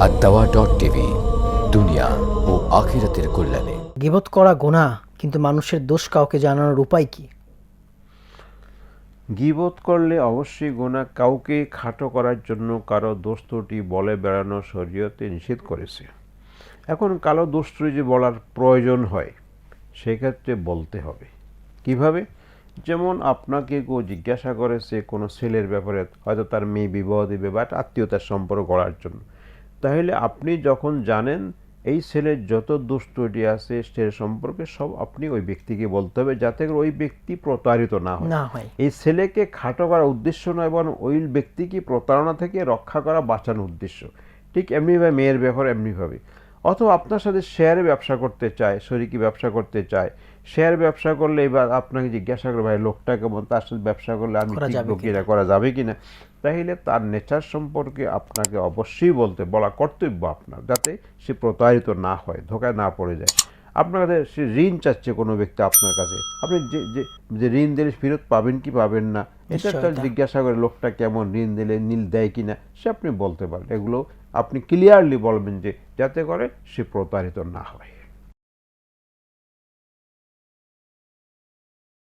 আর দাওয়া dot TV দুনিয়া ও আখিরাতের কল্যাণে। গিবত করা গোনা কিন্তু মানুষের দোষ কাউকে জানানোর উপায় কি? গিবত করলে অবশ্যই গোনা কাউকে খাটো করার জন্য কারও দোস্তটি বলে বেড়ানো শরীয়তে নিষেধ করেছে। এখন কালো দোস্তরি যে বলার প্রয়োজন হয় সেক্ষেত্রে বলতে হবে। কীভাবে? যেমন আপনাকে কেউ জিজ্ঞাসা করেছে কোনো ছেলের ব্যাপারে হয়তো তার মেয়ে বিবাহ দেবে বা আত্মীয়তার সম্পর্ক করার জন্য। তাহলে আপনি যখন জানেন এই ছেলের যত দুষ্টটি আছে সে সম্পর্কে সব আপনি ওই ব্যক্তিকে বলতে হবে যাতে করে ওই ব্যক্তি প্রতারিত না হয়। না হয়। এই ছেলেকে খাটো করার উদ্দেশ্য নয় এবং ওই ব্যক্তিকে প্রতারণা থেকে রক্ষা করা বাঁচানোর উদ্দেশ্য। ঠিক এমনিভাবে মেয়ের ব্যাপার এমনিভাবে অথবা আপনার সাথে শেয়ারে ব্যবসা করতে চায় শরিকি ব্যবসা করতে চায় শেয়ার ব্যবসা করলে এবার আপনাকে জিজ্ঞাসা করে ভাই লোকটা কেমন? তার সাথে ব্যবসা করলে আমি করা যাবে টিকবো কিনা? করা যাবে কিনা? তাহলে তার নেচার সম্পর্কে আপনাকে অবশ্যই বলতে বলা কর্তব্য আপনার যাতে সে প্রতারিত না হয় ধোকায় না পড়ে যায়। আপনার কাছে সে ঋণ চাচ্ছে কোনো ব্যক্তি আপনার কাছে? আপনি যে যে যে ঋণ দিলে ফেরত পাবেন কি পাবেন না? এটা একটা জিজ্ঞাসা করে লোকটা কেমন ঋণ দিলে নীল দেয় কি না সে আপনি বলতে পারেন। এগুলো আপনি ক্লিয়ারলি বলবেন যে যাতে করে সে প্রতারিত না হয়।